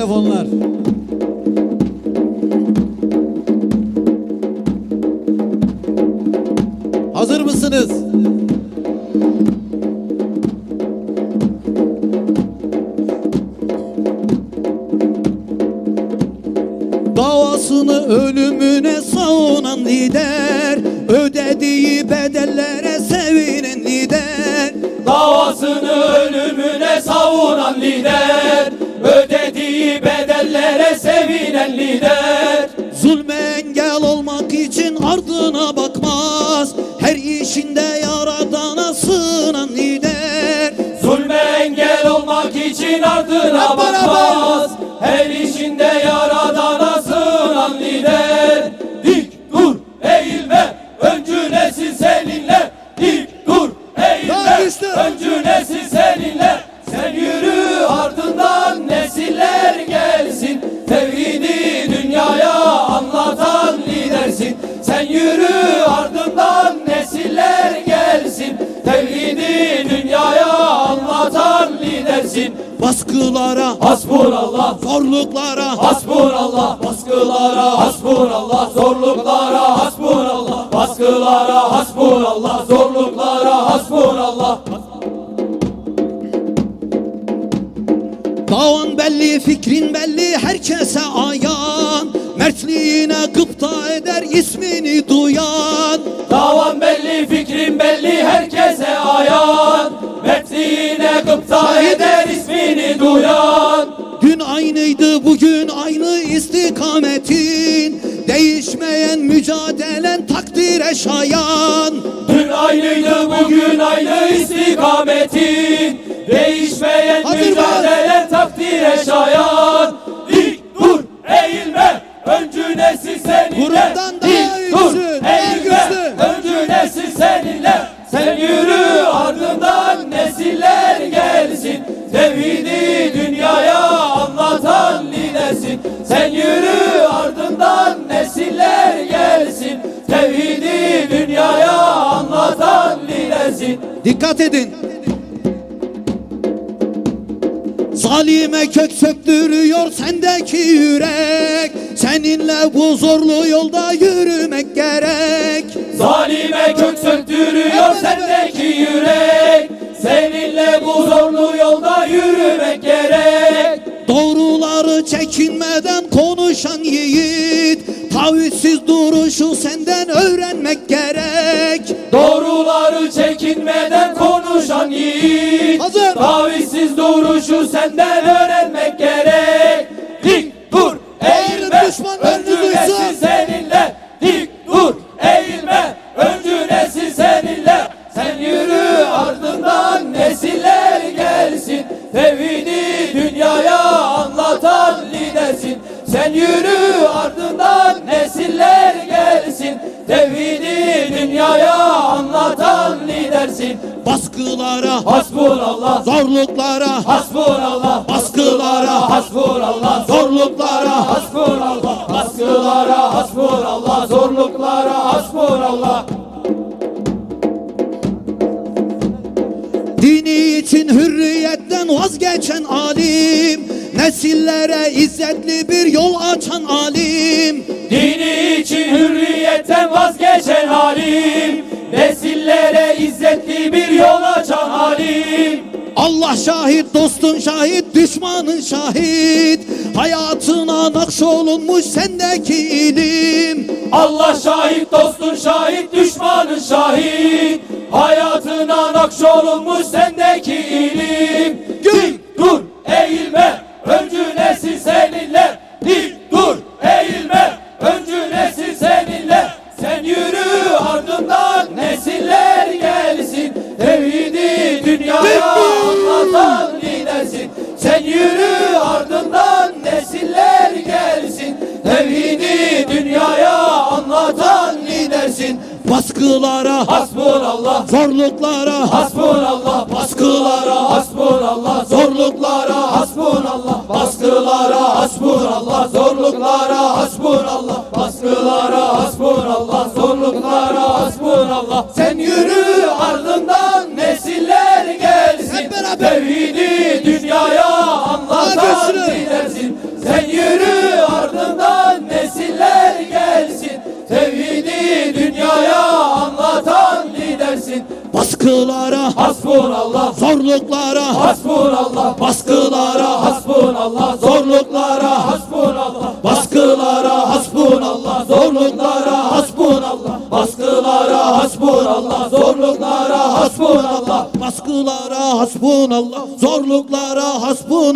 telefonlar. Hazır mısınız? Davasını ölümüne savunan lider Ödediği bedellere ardına bakmaz. Her işinde yaradana sığınan lider. Zulme engel olmak için ardına bakmaz. Her işinde yaradana sığınan lider. Dik dur eğilme öncü nesil seninle. Dik dur eğilme öncü nesil seninle. Sen yürü ardından nesiller gelsin. Tevhidi dünyaya anlatan lidersin. Sen yürü Baskılara, Hasbunallah zorluklara. Hasbunallah baskılara hasbunallah zorluklara hasbunallah baskılara hasbunallah zorluklara hasbunallah Davan belli, fikrin belli, herkese ayan. Mertliğine gıpta eder ismini duyan. Davan belli fikrin belli herkese ayan. Mertliğine gıpta eder ismini duyan. Dün aynıydı bugün aynı istikametin. Değişmeyen mücadelen takdire şayan. Dün aynıydı bugün aynı istikametin. Değişmeyen Hadi mücadele takdire şayan. Dik dur eğilme. Öncü nesil seninle. Kur'an'dan Dikkat edin. Zalime kök söktürüyor sendeki yürek. Seninle bu zorlu yolda yürümek gerek. Zalime kök söktürüyor sendeki yürek. Seninle bu zorlu yolda yürümek gerek. Doğruları çekinmeden konuşan yiğit Tavizsiz duruşu senden öğrenmek gerek yiğit Hazır. Tavizsiz duruşu senden öğrenmek gerek. Dik dur eğilme. Öncü nesil seninle. Dik dur eğilme. Öncü nesil seninle. Sen yürü ardından nesiller gelsin. Tevhidi dünyaya anlatan lidersin. Sen yürü ardından nesiller gelsin. Tevhidi dünyaya anlatan lidersin Baskılara, Hasbunallah zorluklara, Hasbunallah Baskılara, Hasbunallah zorluklara. Hasbunallah Baskılara hasbunallah Zorluklara hasbunallah Dini için hürriyetten vazgeçen alim Nesillere izzetli bir yol açan alim. Dini için hürriyetten vazgeçen halim Nesillere izzetli bir Allah şahit, dostun şahit, düşmanın şahit. Hayatına nakşolunmuş sendeki ilim. Allah şahit dostun şahit düşmanın şahit. Hayatına nakşolunmuş sendeki ilim Sen yürü ardından nesiller gelsin. Tevhidi dünyaya anlatan lidersin. Baskılara, Hasbunallah zorluklara, Hasbunallah baskılara hasbunallah zorluklara hasbunallah baskılara hasbunallah zorluklara hasbunallah baskılara hasbunallah zorluklara hasbunallah baskılara hasbunallah zorluklara hasbunallah baskılara hasbunallah zorluklara hasbunallah baskılara hasbunallah zorluklara hasbunallah baskılara hasbunallah zorluklara hasbunallah